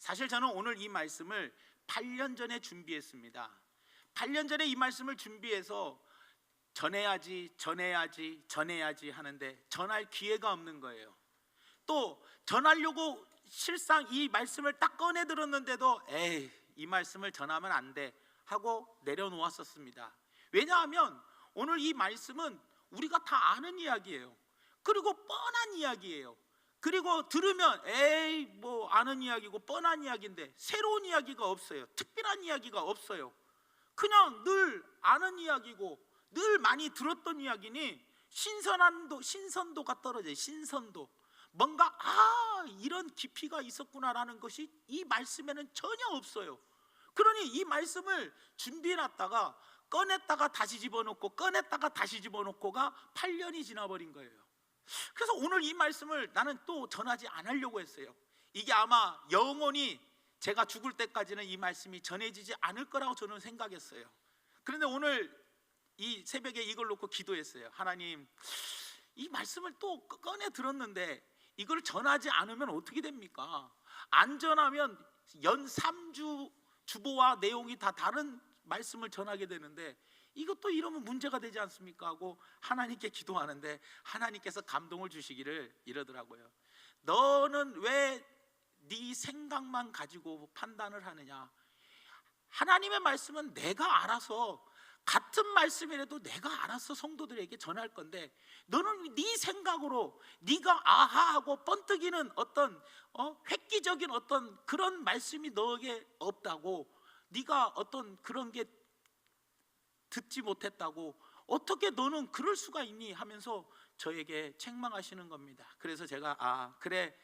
사실 저는 오늘 이 말씀을 8년 전에 준비했습니다. 8년 전에 이 말씀을 준비해서 전해야지, 전해야지, 전해야지 하는데 전할 기회가 없는 거예요. 또 전하려고 실상 이 말씀을 딱 꺼내 들었는데도 에이, 이 말씀을 전하면 안 돼 하고 내려놓았었습니다. 왜냐하면 오늘 이 말씀은 우리가 다 아는 이야기예요. 그리고 뻔한 이야기예요. 그리고 들으면 에이 뭐 아는 이야기고 뻔한 이야기인데 새로운 이야기가 없어요. 특별한 이야기가 없어요. 그냥 늘 아는 이야기고 늘 많이 들었던 이야기니 신선한도 신선도가 떨어져요. 신선도. 뭔가 아 이런 깊이가 있었구나라는 것이 이 말씀에는 전혀 없어요. 그러니 이 말씀을 준비해 놨다가 꺼냈다가 다시 집어넣고 꺼냈다가 다시 집어넣고가 8년이 지나버린 거예요. 그래서 오늘 이 말씀을 나는 또 전하지 않으려고 했어요. 이게 아마 영원히 제가 죽을 때까지는 이 말씀이 전해지지 않을 거라고 저는 생각했어요. 그런데 오늘 이 새벽에 이걸 놓고 기도했어요. 하나님, 이 말씀을 또 꺼내 들었는데 이걸 전하지 않으면 어떻게 됩니까? 안 전하면 연 3주 주보와 내용이 다 다른 말씀을 전하게 되는데 이것도 이러면 문제가 되지 않습니까? 하고 하나님께 기도하는데 하나님께서 감동을 주시기를 이러더라고요. 너는 왜 네 생각만 가지고 판단을 하느냐? 하나님의 말씀은 내가 알아서 같은 말씀이라도 내가 알아서 성도들에게 전할 건데 너는 네 생각으로 네가 아하하고 번뜩이는 어떤 어, 획기적인 어떤 그런 말씀이 너에게 없다고 네가 어떤 그런 게 듣지 못했다고 어떻게 너는 그럴 수가 있니 하면서 저에게 책망하시는 겁니다. 그래서 제가 아 그래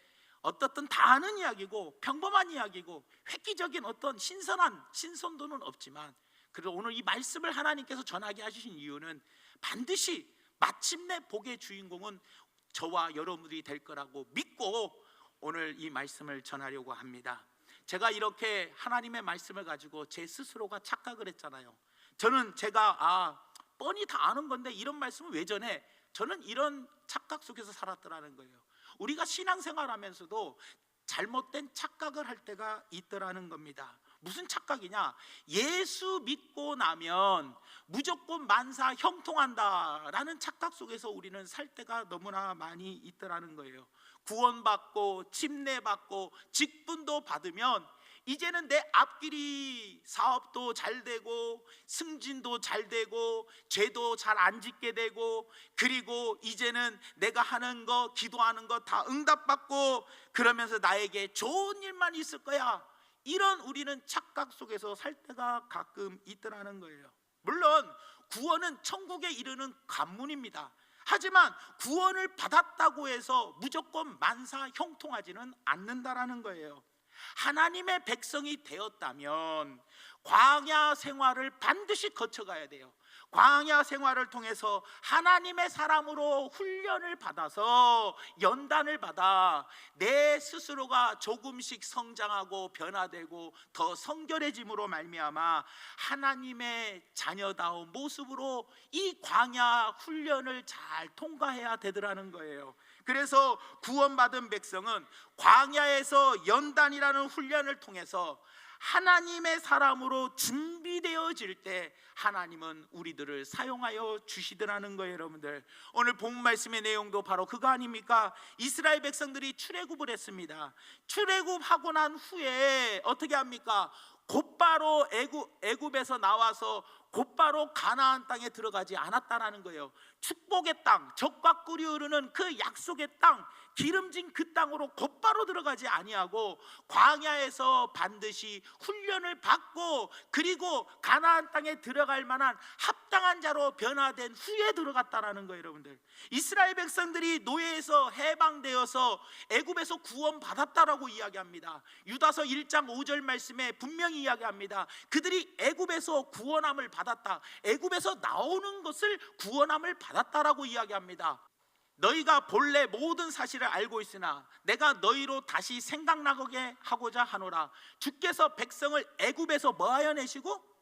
어떻든 다 아는 이야기고 평범한 이야기고 획기적인 어떤 신선한 신선도는 없지만 그래도 오늘 이 말씀을 하나님께서 전하게 하신 이유는 반드시 마침내 복의 주인공은 저와 여러분들이 될 거라고 믿고 오늘 이 말씀을 전하려고 합니다. 제가 이렇게 하나님의 말씀을 가지고 제 스스로가 착각을 했잖아요. 저는 제가 아 뻔히 다 아는 건데 이런 말씀을 왜 전해? 저는 이런 착각 속에서 살았더라는 거예요. 우리가 신앙생활하면서도 잘못된 착각을 할 때가 있더라는 겁니다. 무슨 착각이냐? 예수 믿고 나면 무조건 만사 형통한다라는 착각 속에서 우리는 살 때가 너무나 많이 있더라는 거예요. 구원받고 침례받고 직분도 받으면 이제는 내 앞길이 사업도 잘 되고 승진도 잘 되고 죄도 잘 안 짓게 되고 그리고 이제는 내가 하는 거 기도하는 거 다 응답받고 그러면서 나에게 좋은 일만 있을 거야. 이런 우리는 착각 속에서 살 때가 가끔 있더라는 거예요. 물론 구원은 천국에 이르는 관문입니다. 하지만 구원을 받았다고 해서 무조건 만사 형통하지는 않는다라는 거예요. 하나님의 백성이 되었다면 광야 생활을 반드시 거쳐가야 돼요. 광야 생활을 통해서 하나님의 사람으로 훈련을 받아서 연단을 받아 내 스스로가 조금씩 성장하고 변화되고 더 성결해짐으로 말미암아 하나님의 자녀다운 모습으로 이 광야 훈련을 잘 통과해야 되더라는 거예요. 그래서 구원받은 백성은 광야에서 연단이라는 훈련을 통해서 하나님의 사람으로 준비되어질 때 하나님은 우리들을 사용하여 주시더라는 거예요, 여러분들. 오늘 본 말씀의 내용도 바로 그거 아닙니까? 이스라엘 백성들이 출애굽을 했습니다. 출애굽하고 난 후에 어떻게 합니까? 곧바로 애굽 애굽에서 나와서 곧바로 가나안 땅에 들어가지 않았다라는 거예요. 축복의 땅, 적과 꿀이 흐르는 그 약속의 땅, 기름진 그 땅으로 곧바로 들어가지 아니하고 광야에서 반드시 훈련을 받고 그리고 가나안 땅에 들어갈 만한 합당한 자로 변화된 후에 들어갔다라는 거예요, 여러분들. 이스라엘 백성들이 노예에서 해방되어서 애굽에서 구원받았다라고 이야기합니다. 유다서 1장 5절 말씀에 분명히 이야기합니다. 그들이 애굽에서 구원함을 받았다. 애굽에서 나오는 것을 구원함을 받았다라고 이야기합니다. 너희가 본래 모든 사실을 알고 있으나 내가 너희로 다시 생각나게 하고자 하노라. 주께서 백성을 애굽에서 뭐하여 내시고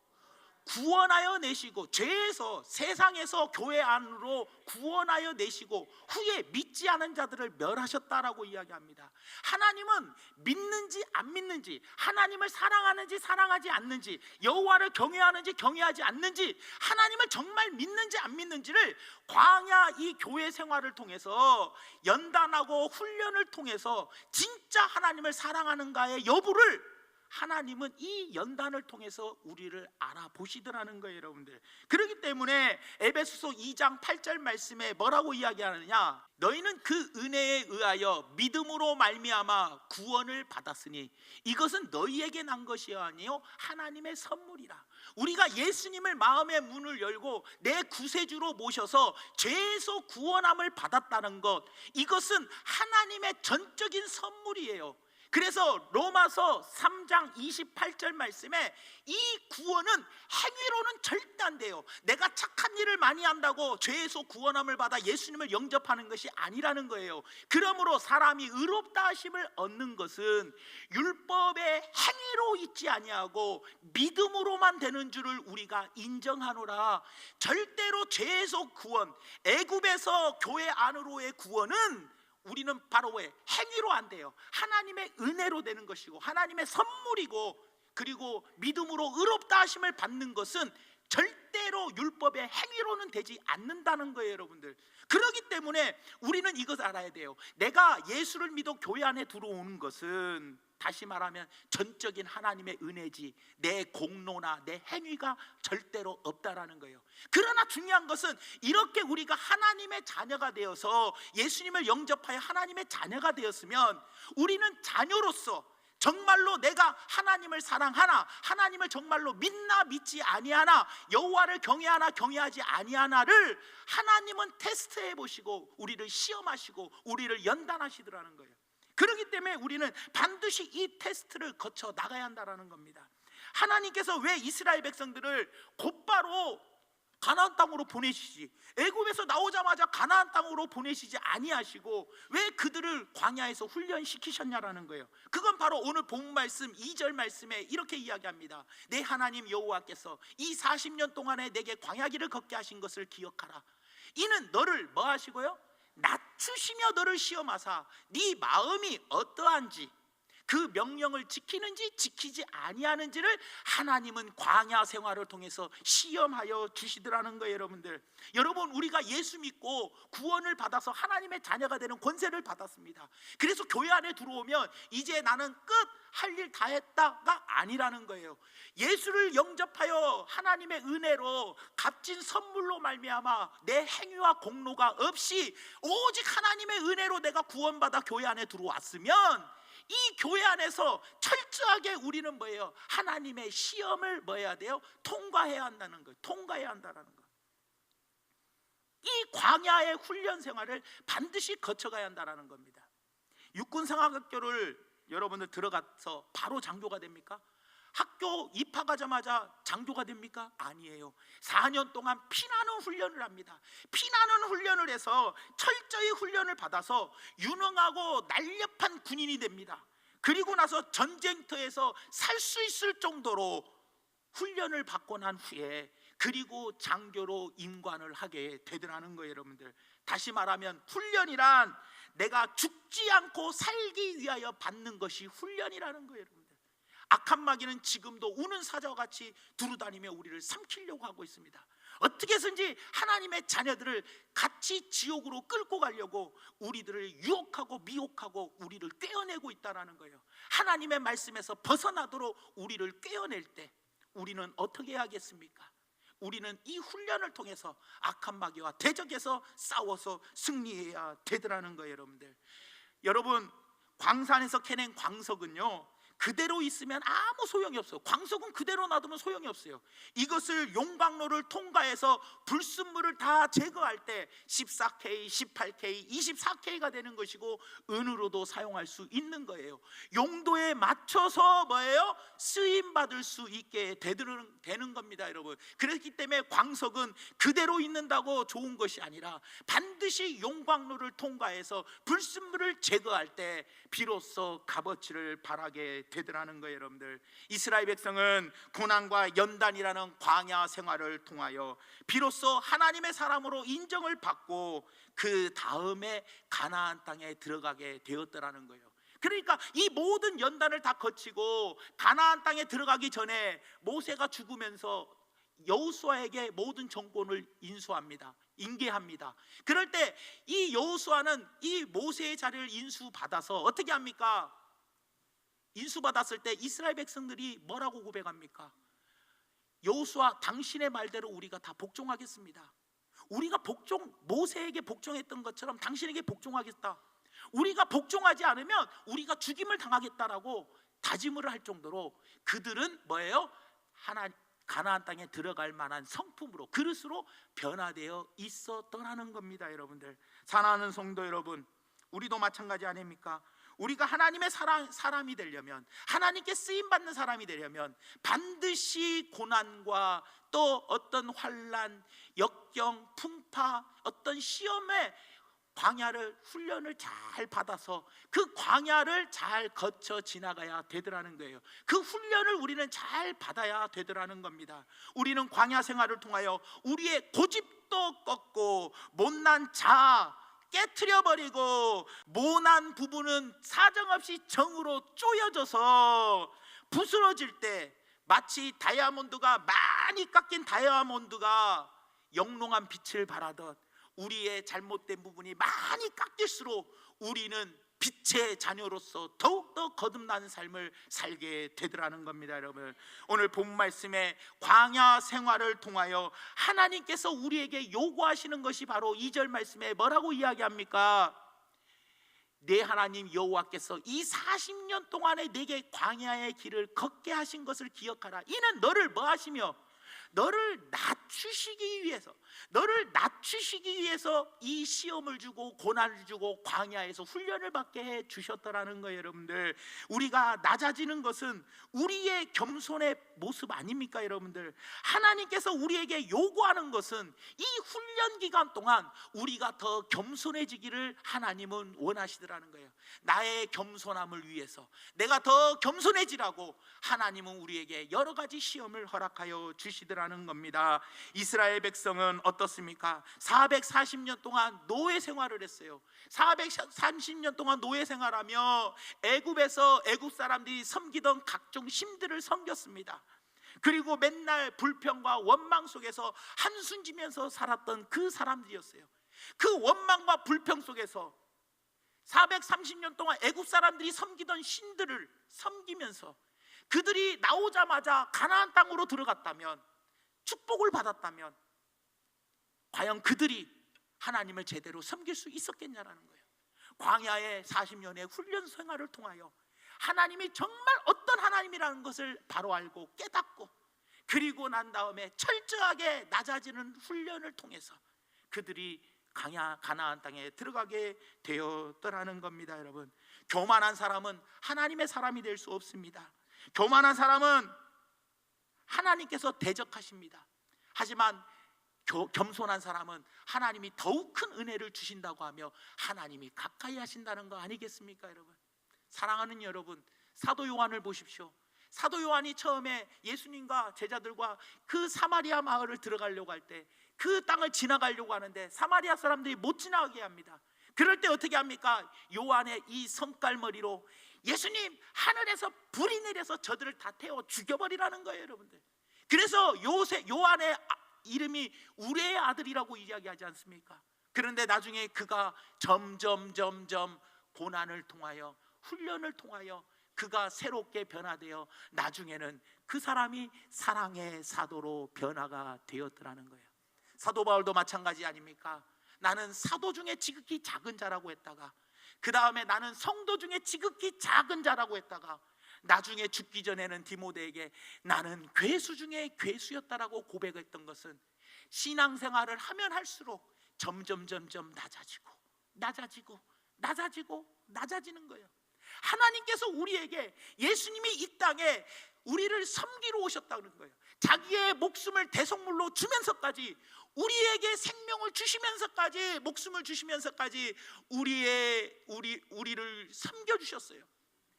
구원하여 내시고 죄에서 세상에서 교회 안으로 구원하여 내시고 후에 믿지 않은 자들을 멸하셨다라고 이야기합니다. 하나님은 믿는지 안 믿는지, 하나님을 사랑하는지 사랑하지 않는지, 여호와를 경외하는지 경외하지 않는지, 하나님을 정말 믿는지 안 믿는지를 광야 이 교회 생활을 통해서 연단하고 훈련을 통해서 진짜 하나님을 사랑하는가의 여부를 하나님은 이 연단을 통해서 우리를 알아보시더라는 거예요, 여러분들. 그렇기 때문에 에베소서 2장 8절 말씀에 뭐라고 이야기하느냐? 너희는 그 은혜에 의하여 믿음으로 말미암아 구원을 받았으니 이것은 너희에게 난 것이 아니요 하나님의 선물이라. 우리가 예수님을 마음의 문을 열고 내 구세주로 모셔서 죄에서 구원함을 받았다는 것 이것은 하나님의 전적인 선물이에요. 그래서 로마서 3장 28절 말씀에 이 구원은 행위로는 절대 안 돼요. 내가 착한 일을 많이 한다고 죄에서 구원함을 받아 예수님을 영접하는 것이 아니라는 거예요. 그러므로 사람이 의롭다 하심을 얻는 것은 율법의 행위로 있지 아니하고 믿음으로만 되는 줄을 우리가 인정하노라. 절대로 죄에서 구원, 애굽에서 교회 안으로의 구원은 우리는 바로 왜 행위로 안 돼요. 하나님의 은혜로 되는 것이고 하나님의 선물이고 그리고 믿음으로 의롭다 하심을 받는 것은 절대로 율법의 행위로는 되지 않는다는 거예요, 여러분들. 그렇기 때문에 우리는 이것을 알아야 돼요. 내가 예수를 믿어 교회 안에 들어오는 것은 다시 말하면 전적인 하나님의 은혜지 내 공로나 내 행위가 절대로 없다라는 거예요. 그러나 중요한 것은 이렇게 우리가 하나님의 자녀가 되어서 예수님을 영접하여 하나님의 자녀가 되었으면 우리는 자녀로서 정말로 내가 하나님을 사랑하나 하나님을 정말로 믿나 믿지 아니하나 여호와를 경외하나 경외하지 아니하나를 하나님은 테스트해 보시고 우리를 시험하시고 우리를 연단하시더라는 거예요. 그렇기 때문에 우리는 반드시 이 테스트를 거쳐 나가야 한다라는 겁니다. 하나님께서 왜 이스라엘 백성들을 곧바로 가나안 땅으로 보내시지 애굽에서 나오자마자 가나안 땅으로 보내시지 아니하시고 왜 그들을 광야에서 훈련시키셨냐라는 거예요. 그건 바로 오늘 본 말씀 2절 말씀에 이렇게 이야기합니다. 내 하나님 여호와께서 이 40년 동안에 내게 광야길을 걷게 하신 것을 기억하라. 이는 너를 뭐 하시고요? 낮추시며 너를 시험하사 네 마음이 어떠한지 그 명령을 지키는지 지키지 아니하는지를 하나님은 광야 생활을 통해서 시험하여 주시더라는 거예요, 여러분들. 여러분, 우리가 예수 믿고 구원을 받아서 하나님의 자녀가 되는 권세를 받았습니다. 그래서 교회 안에 들어오면 이제 나는 끝 할 일 다 했다가 아니라는 거예요. 예수를 영접하여 하나님의 은혜로 값진 선물로 말미암아 내 행위와 공로가 없이 오직 하나님의 은혜로 내가 구원받아 교회 안에 들어왔으면 이 교회 안에서 철저하게 우리는 뭐예요? 하나님의 시험을 뭐 해야 돼요? 통과해야 한다는 거예요. 통과해야 한다는 거. 이 광야의 훈련 생활을 반드시 거쳐가야 한다는 겁니다. 육군 상학학교를 여러분들 들어가서 바로 장교가 됩니까? 학교 입학하자마자 장교가 됩니까? 아니에요. 4년 동안 피나는 훈련을 합니다. 피나는 훈련을 해서 철저히 훈련을 받아서 유능하고 날렵한 군인이 됩니다. 그리고 나서 전쟁터에서 살 수 있을 정도로 훈련을 받고 난 후에 그리고 장교로 임관을 하게 되더라는 거예요, 여러분들. 다시 말하면 훈련이란 내가 죽지 않고 살기 위하여 받는 것이 훈련이라는 거예요, 여러분. 악한 마귀는 지금도 우는 사자와 같이 두루다니며 우리를 삼키려고 하고 있습니다. 어떻게 해서든지 하나님의 자녀들을 같이 지옥으로 끌고 가려고 우리들을 유혹하고 미혹하고 우리를 꿰어내고 있다라는 거예요. 하나님의 말씀에서 벗어나도록 우리를 꿰어낼 때 우리는 어떻게 하겠습니까? 우리는 이 훈련을 통해서 악한 마귀와 대적해서 싸워서 승리해야 되더라는 거예요, 여러분들. 여러분, 광산에서 캐낸 광석은요. 그대로 있으면 아무 소용이 없어요. 광석은 그대로 놔두면 소용이 없어요. 이것을 용광로를 통과해서 불순물을 다 제거할 때 14K, 18K, 24K가 되는 것이고 은으로도 사용할 수 있는 거예요. 용도에 맞춰서 뭐예요? 쓰임 받을 수 있게 되는, 되는 겁니다, 여러분. 그렇기 때문에 광석은 그대로 있는다고 좋은 것이 아니라 반드시 용광로를 통과해서 불순물을 제거할 때 비로소 값어치를 바라게 되더라는 거예요, 여러분들. 이스라엘 백성은 고난과 연단이라는 광야 생활을 통하여 비로소 하나님의 사람으로 인정을 받고 그 다음에 가나안 땅에 들어가게 되었더라는 거예요. 그러니까 이 모든 연단을 다 거치고 가나안 땅에 들어가기 전에 모세가 죽으면서 여호수아에게 모든 정권을 인수합니다. 인계합니다. 그럴 때 이 여호수아는 이 모세의 자리를 인수받아서 어떻게 합니까? 인수받았을 때 이스라엘 백성들이 뭐라고 고백합니까? 여호수아 당신의 말대로 우리가 다 복종하겠습니다. 우리가 복종 모세에게 복종했던 것처럼 당신에게 복종하겠다. 우리가 복종하지 않으면 우리가 죽임을 당하겠다라고 다짐을 할 정도로 그들은 뭐예요? 하나 가나안 땅에 들어갈 만한 성품으로 그릇으로 변화되어 있었더라는 겁니다, 여러분들. 사랑하는 성도 여러분, 우리도 마찬가지 아닙니까? 우리가 하나님의 사람, 사람이 되려면 하나님께 쓰임 받는 사람이 되려면 반드시 고난과 또 어떤 환란, 역경, 풍파, 어떤 시험에 광야를 훈련을 잘 받아서 그 광야를 잘 거쳐 지나가야 되더라는 거예요. 그 훈련을 우리는 잘 받아야 되더라는 겁니다. 우리는 광야 생활을 통하여 우리의 고집도 꺾고 못난 자 깨트려 버리고 모난 부분은 사정없이 정으로 쪼여져서 부스러질 때 마치 다이아몬드가 많이 깎인 다이아몬드가 영롱한 빛을 발하듯 우리의 잘못된 부분이 많이 깎일수록 우리는 빛의 자녀로서 더욱더 거듭나는 삶을 살게 되더라는 겁니다, 여러분. 오늘 본 말씀에 광야 생활을 통하여 하나님께서 우리에게 요구하시는 것이 바로 2절 말씀에 뭐라고 이야기합니까? 내 하나님 여호와께서 이 40년 동안에 내게 광야의 길을 걷게 하신 것을 기억하라. 이는 너를 뭐 하시며 너를 낮추시기 위해서 너를 낮추시기 위해서 이 시험을 주고 고난을 주고 광야에서 훈련을 받게 해 주셨더라는 거예요, 여러분들. 우리가 낮아지는 것은 우리의 겸손의 모습 아닙니까, 여러분들? 하나님께서 우리에게 요구하는 것은 이 훈련 기간 동안 우리가 더 겸손해지기를 하나님은 원하시더라는 거예요. 나의 겸손함을 위해서 내가 더 겸손해지라고 하나님은 우리에게 여러 가지 시험을 허락하여 주시더라는 겁니다. 이스라엘 백성은 어떻습니까? 440년 동안 노예 생활을 했어요. 430년 동안 노예 생활하며 애굽에서 애굽 사람들이 섬기던 각종 신들을 섬겼습니다. 그리고 맨날 불평과 원망 속에서 한숨 지면서 살았던 그 사람들이었어요. 그 원망과 불평 속에서 430년 동안 애굽 사람들이 섬기던 신들을 섬기면서 그들이 나오자마자 가나안 땅으로 들어갔다면 축복을 받았다면 과연 그들이 하나님을 제대로 섬길 수 있었겠냐라는 거예요. 광야의 40년의 훈련 생활을 통하여 하나님이 정말 어떤 하나님이라는 것을 바로 알고 깨닫고 그리고 난 다음에 철저하게 낮아지는 훈련을 통해서 그들이 가나안 땅에 들어가게 되었더라는 겁니다, 여러분. 교만한 사람은 하나님의 사람이 될 수 없습니다. 교만한 사람은 하나님께서 대적하십니다. 하지만 교- 겸손한 사람은 하나님이 더욱 큰 은혜를 주신다고 하며 하나님이 가까이 하신다는 거 아니겠습니까, 여러분? 사랑하는 여러분, 사도 요한을 보십시오. 사도 요한이 처음에 예수님과 제자들과 그 사마리아 마을을 들어가려고 할 때 그 땅을 지나가려고 하는데 사마리아 사람들이 못 지나가게 합니다. 그럴 때 어떻게 합니까? 요한의 이 성깔머리로 예수님 하늘에서 불이 내려서 저들을 다 태워 죽여버리라는 거예요, 여러분들. 그래서 요새 요한의 아- 이름이 우리의 아들이라고 이야기하지 않습니까? 그런데 나중에 그가 점점 점점 고난을 통하여 훈련을 통하여 그가 새롭게 변화되어 나중에는 그 사람이 사랑의 사도로 변화가 되었더라는 거예요. 사도 바울도 마찬가지 아닙니까? 나는 사도 중에 지극히 작은 자라고 했다가 그 다음에 나는 성도 중에 지극히 작은 자라고 했다가 나중에 죽기 전에는 디모데에게 나는 괴수 중에 괴수였다라고 고백했던 것은 신앙생활을 하면 할수록 점점 점점 낮아지고 낮아지고 낮아지고 낮아지는 거예요. 하나님께서 우리에게 예수님이 이 땅에 우리를 섬기러 오셨다는 거예요. 자기의 목숨을 대속물로 주면서까지 우리에게 생명을 주시면서까지 목숨을 주시면서까지 우리의 우리 우리를 섬겨 주셨어요.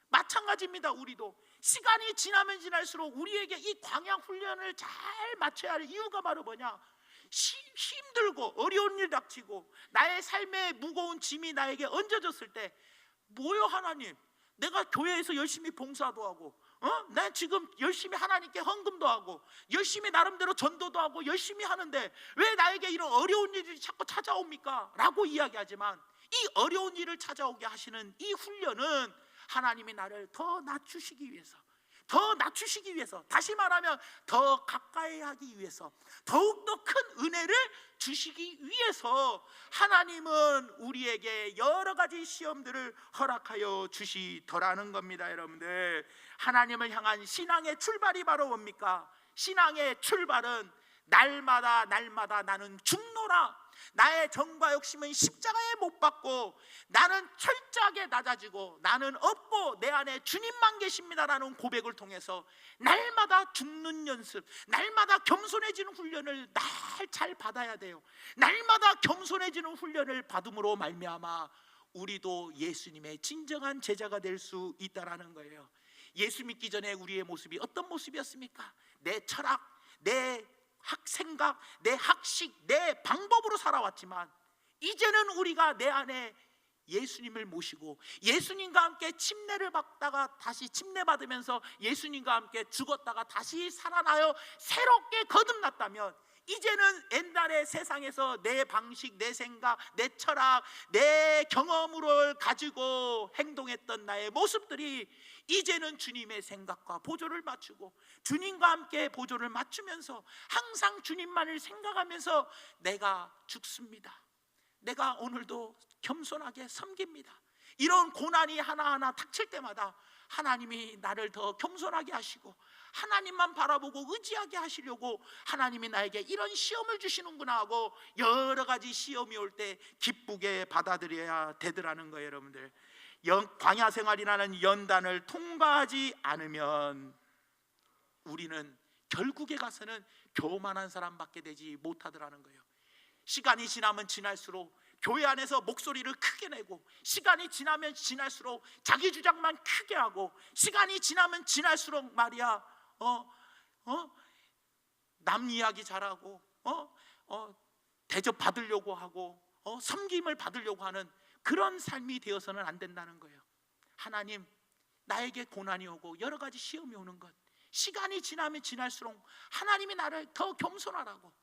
마찬가지입니다. 우리도 시간이 지나면 지날수록 우리에게 이 광야 훈련을 잘 맞춰야 할 이유가 바로 뭐냐? 시- 힘들고 어려운 일 닥치고 나의 삶의 무거운 짐이 나에게 얹어졌을 때 뭐요 하나님? 내가 교회에서 열심히 봉사도 하고 어? 난 지금 열심히 하나님께 헌금도 하고 열심히 나름대로 전도도 하고 열심히 하는데 왜 나에게 이런 어려운 일이 자꾸 찾아옵니까? 라고 이야기하지만 이 어려운 일을 찾아오게 하시는 이 훈련은 하나님이 나를 더 낮추시기 위해서 더 낮추시기 위해서 다시 말하면 더 가까이 하기 위해서 더욱더 큰 은혜를 주시기 위해서 하나님은 우리에게 여러 가지 시험들을 허락하여 주시더라는 겁니다 여러분들 하나님을 향한 신앙의 출발이 바로 뭡니까? 신앙의 출발은 날마다 날마다 나는 죽노라 나의 정과 욕심은 십자가에 못 박고 나는 철저하게 낮아지고 나는 없고 내 안에 주님만 계십니다라는 고백을 통해서 날마다 죽는 연습, 날마다 겸손해지는 훈련을 날 잘 받아야 돼요. 날마다 겸손해지는 훈련을 받음으로 말미암아 우리도 예수님의 진정한 제자가 될 수 있다라는 거예요. 예수 믿기 전에 우리의 모습이 어떤 모습이었습니까? 내 철학, 내 학생각, 내 학식, 내 방법으로 살아왔지만 이제는 우리가 내 안에 예수님을 모시고 예수님과 함께 침례를 받다가 다시 침례 받으면서 예수님과 함께 죽었다가 다시 살아나요 새롭게 거듭났다면 이제는 옛날의 세상에서 내 방식, 내 생각, 내 철학, 내 경험을 가지고 행동했던 나의 모습들이 이제는 주님의 생각과 보조를 맞추고 주님과 함께 보조를 맞추면서 항상 주님만을 생각하면서 내가 죽습니다. 내가 오늘도 겸손하게 섬깁니다. 이런 고난이 하나하나 닥칠 때마다 하나님이 나를 더 겸손하게 하시고 하나님만 바라보고 의지하게 하시려고 하나님이 나에게 이런 시험을 주시는구나 하고 여러 가지 시험이 올 때 기쁘게 받아들여야 되더라는 거예요, 여러분들. 연, 광야 생활이라는 연단을 통과하지 않으면 우리는 결국에 가서는 교만한 사람밖에 되지 못하더라는 거예요. 시간이 지나면 지날수록 교회 안에서 목소리를 크게 내고 시간이 지나면 지날수록 자기 주장만 크게 하고 시간이 지나면 지날수록 말이야 어 어 남 이야기 잘하고 어? 어, 대접 받으려고 하고 어, 섬김을 받으려고 하는 그런 삶이 되어서는 안 된다는 거예요. 하나님 나에게 고난이 오고 여러 가지 시험이 오는 것 시간이 지나면 지날수록 하나님이 나를 더 겸손하라고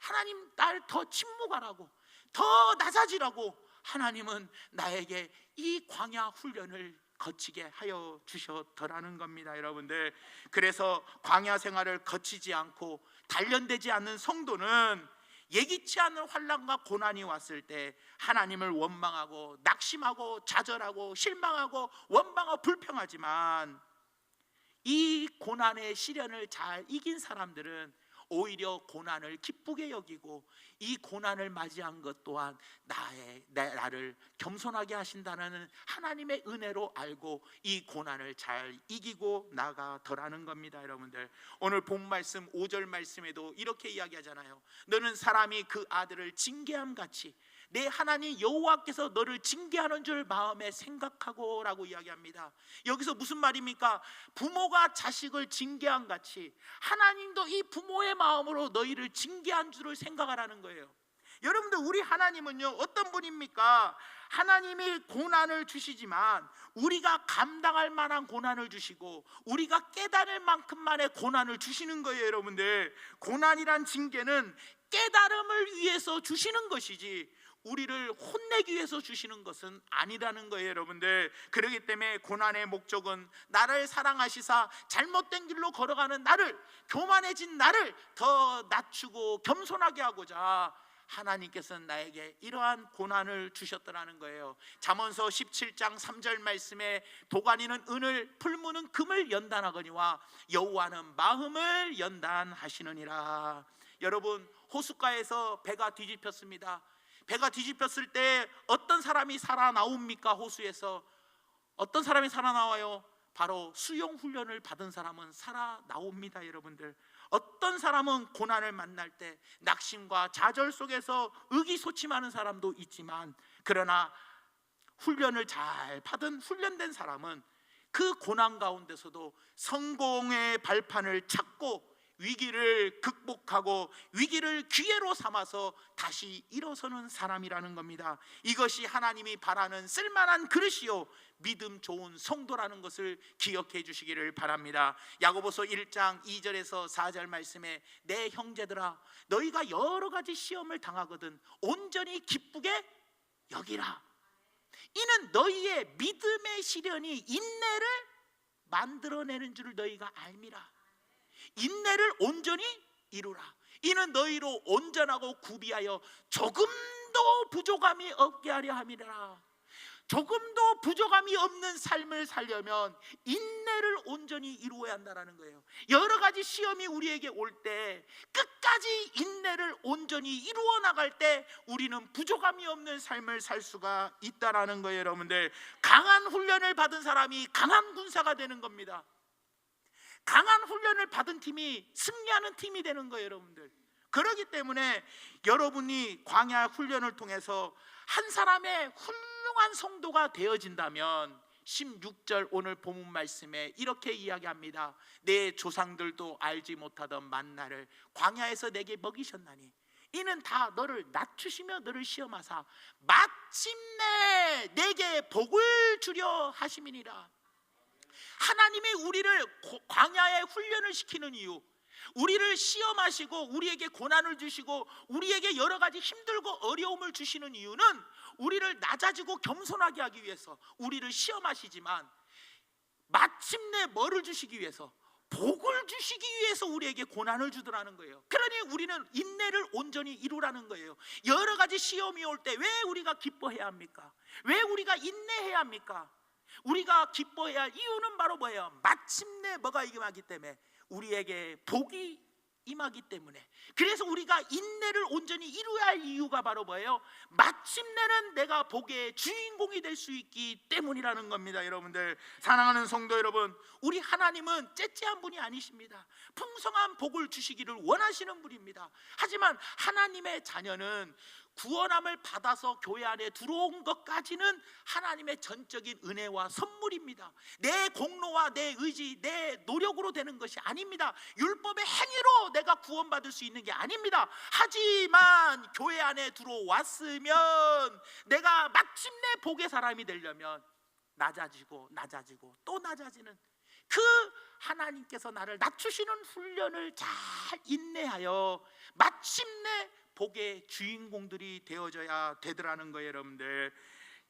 하나님 날 더 침묵하라고 더 낮아지라고 하나님은 나에게 이 광야 훈련을 거치게 하여 주셨더라는 겁니다, 여러분들. 그래서 광야 생활을 거치지 않고 단련되지 않는 성도는 예기치 않은 환란과 고난이 왔을 때 하나님을 원망하고 낙심하고 좌절하고 실망하고 원망하고 불평하지만 이 고난의 시련을 잘 이긴 사람들은 오히려 고난을 기쁘게 여기고 이 고난을 맞이한 것 또한 나의 내- 나를 겸손하게 하신다는 하나님의 은혜로 알고 이 고난을 잘 이기고 나가더라는 겁니다, 여러분들. 오늘 본 말씀 5절 말씀에도 이렇게 이야기하잖아요. 너는 사람이 그 아들을 징계함 같이 내 하나님 여호와께서 너를 징계하는 줄 마음에 생각하고라고 이야기합니다. 여기서 무슨 말입니까? 부모가 자식을 징계한 같이 하나님도 이 부모의 마음으로 너희를 징계한 줄을 생각하라는 거예요. 여러분들 우리 하나님은요 어떤 분입니까? 하나님이 고난을 주시지만 우리가 감당할 만한 고난을 주시고 우리가 깨달을 만큼만의 고난을 주시는 거예요, 여러분들. 고난이란 징계는 깨달음을 위해서 주시는 것이지 우리를 혼내기 위해서 주시는 것은 아니라는 거예요, 여러분들. 그렇기 때문에 고난의 목적은 나를 사랑하시사 잘못된 길로 걸어가는 나를 교만해진 나를 더 낮추고 겸손하게 하고자 하나님께서는 나에게 이러한 고난을 주셨더라는 거예요. 잠언서 17장 3절 말씀에 도가니는 은을 풀무는 금을 연단하거니와 여호와는 마음을 연단하시느니라. 여러분 호숫가에서 배가 뒤집혔습니다. 배가 뒤집혔을 때 어떤 사람이 살아나옵니까? 호수에서 어떤 사람이 살아나와요? 바로 수용 훈련을 받은 사람은 살아나옵니다, 여러분들. 어떤 사람은 고난을 만날 때 낙심과 좌절 속에서 의기소침하는 사람도 있지만 그러나 훈련을 잘 받은 훈련된 사람은 그 고난 가운데서도 성공의 발판을 찾고 위기를 극복하고 위기를 기회로 삼아서 다시 일어서는 사람이라는 겁니다. 이것이 하나님이 바라는 쓸만한 그릇이요 믿음 좋은 성도라는 것을 기억해 주시기를 바랍니다. 야고보서 1장 2절에서 4절 말씀에 내 형제들아 너희가 여러 가지 시험을 당하거든 온전히 기쁘게 여기라. 이는 너희의 믿음의 시련이 인내를 만들어내는 줄을 너희가 알미라. 인내를 온전히 이루라. 이는 너희로 온전하고 구비하여 조금도 부족함이 없게 하려 함이라. 조금도 부족함이 없는 삶을 살려면 인내를 온전히 이루어야 한다는 거예요. 여러 가지 시험이 우리에게 올 때 끝까지 인내를 온전히 이루어 나갈 때 우리는 부족함이 없는 삶을 살 수가 있다라는 거예요, 여러분들. 강한 훈련을 받은 사람이 강한 군사가 되는 겁니다. 강한 훈련을 받은 팀이 승리하는 팀이 되는 거예요, 여러분들. 그렇기 때문에 여러분이 광야 훈련을 통해서 한 사람의 훌륭한 성도가 되어진다면 16절 오늘 본문 말씀에 이렇게 이야기합니다. 내 조상들도 알지 못하던 만나를 광야에서 내게 먹이셨나니 이는 다 너를 낮추시며 너를 시험하사 마침내 내게 복을 주려 하심이니라. 하나님이 우리를 고- 광야에 훈련을 시키는 이유, 우리를 시험하시고 우리에게 고난을 주시고 우리에게 여러 가지 힘들고 어려움을 주시는 이유는 우리를 낮아지고 겸손하게 하기 위해서 우리를 시험하시지만 마침내 뭐를 주시기 위해서 복을 주시기 위해서 우리에게 고난을 주더라는 거예요. 그러니 우리는 인내를 온전히 이루라는 거예요. 여러 가지 시험이 올 때 왜 우리가 기뻐해야 합니까? 왜 우리가 인내해야 합니까? 우리가 기뻐해야 할 이유는 바로 뭐예요? 마침내 뭐가 임하기 때문에 우리에게 복이 임하기 때문에 그래서 우리가 인내를 온전히 이루어야 할 이유가 바로 뭐예요? 마침내는 내가 복의 주인공이 될 수 있기 때문이라는 겁니다 여러분들 사랑하는 성도 여러분 우리 하나님은 째째한 분이 아니십니다 풍성한 복을 주시기를 원하시는 분입니다 하지만 하나님의 자녀는 구원함을 받아서 교회 안에 들어온 것까지는 하나님의 전적인 은혜와 선물입니다. 내 공로와 내 의지, 내 노력으로 되는 것이 아닙니다. 율법의 행위로 내가 구원받을 수 있는 게 아닙니다. 하지만 교회 안에 들어왔으면 내가 마침내 복의 사람이 되려면 낮아지고 낮아지고 또 낮아지는 그 하나님께서 나를 낮추시는 훈련을 잘 인내하여 마침내 복의 주인공들이 되어져야 되더라는 거예요, 여러분들.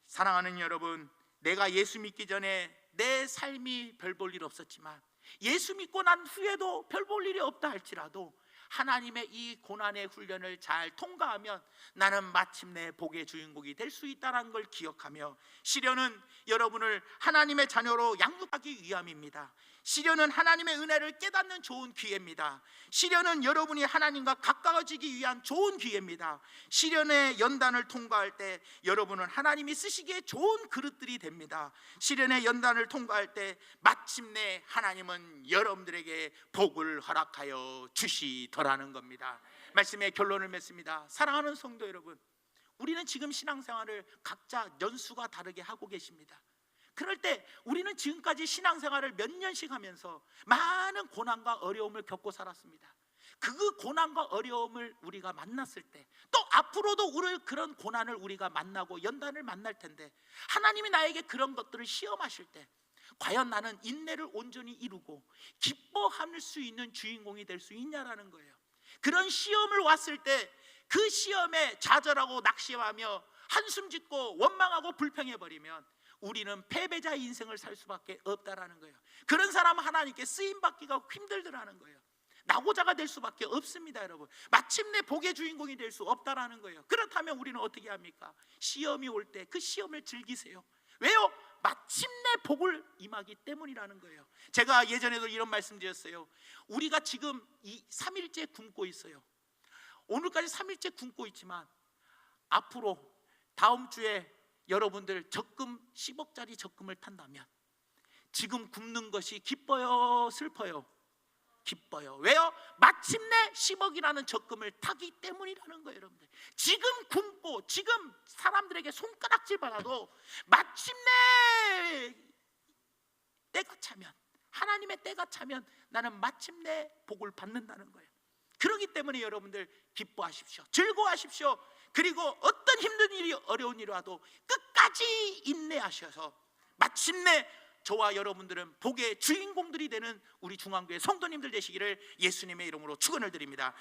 사랑하는 여러분, 내가 예수 믿기 전에 내 삶이 별 볼 일 없었지만 예수 믿고 난 후에도 별 볼 일이 없다 할지라도 하나님의 이 고난의 훈련을 잘 통과하면 나는 마침내 복의 주인공이 될 수 있다는 걸 기억하며 시련은 여러분을 하나님의 자녀로 양육하기 위함입니다. 시련은 하나님의 은혜를 깨닫는 좋은 기회입니다. 시련은 여러분이 하나님과 가까워지기 위한 좋은 기회입니다. 시련의 연단을 통과할 때 여러분은 하나님이 쓰시기에 좋은 그릇들이 됩니다. 시련의 연단을 통과할 때 마침내 하나님은 여러분들에게 복을 허락하여 주시더라는 겁니다. 말씀의 결론을 맺습니다. 사랑하는 성도 여러분, 우리는 지금 신앙생활을 각자 연수가 다르게 하고 계십니다. 그럴 때 우리는 지금까지 신앙생활을 몇 년씩 하면서 많은 고난과 어려움을 겪고 살았습니다. 그 고난과 어려움을 우리가 만났을 때 또 앞으로도 우리 그런 고난을 우리가 만나고 연단을 만날 텐데 하나님이 나에게 그런 것들을 시험하실 때 과연 나는 인내를 온전히 이루고 기뻐할 수 있는 주인공이 될 수 있냐라는 거예요. 그런 시험을 왔을 때 그 시험에 좌절하고 낙심하며 한숨 짓고 원망하고 불평해 버리면 우리는 패배자 인생을 살 수밖에 없다라는 거예요. 그런 사람은 하나님께 쓰임 받기가 힘들더라는 거예요. 나고자가 될 수밖에 없습니다, 여러분. 마침내 복의 주인공이 될 수 없다라는 거예요. 그렇다면 우리는 어떻게 합니까? 시험이 올 때 그 시험을 즐기세요. 왜요? 마침내 복을 임하기 때문이라는 거예요. 제가 예전에도 이런 말씀 드렸어요. 우리가 지금 이 3일째 굶고 있어요. 오늘까지 3일째 굶고 있지만 앞으로 다음 주에 여러분들 적금 10억짜리 적금을 탄다면 지금 굶는 것이 기뻐요, 슬퍼요? 기뻐요. 왜요? 마침내 10억이라는 적금을 타기 때문이라는 거예요, 여러분들. 지금 굶고 지금 사람들에게 손가락질 받아도 마침내 때가 차면 하나님의 때가 차면 나는 마침내 복을 받는다는 거예요. 그렇기 때문에 여러분들 기뻐하십시오. 즐거워하십시오. 그리고 어떤 힘든 일이 어려운 일이 와도 끝까지 인내하셔서 마침내 저와 여러분들은 복의 주인공들이 되는 우리 중앙교회 성도님들 되시기를 예수님의 이름으로 축원을 드립니다.